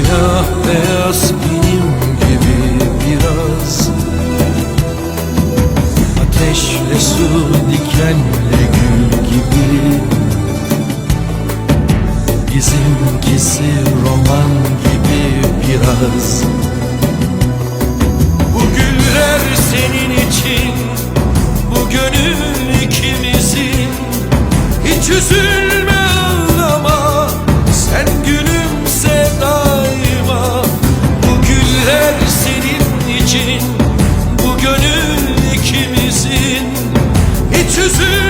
Siyah beyaz benim gibi biraz. Ateşle su dikenle gül gibi. Bizimkisi roman yüzü.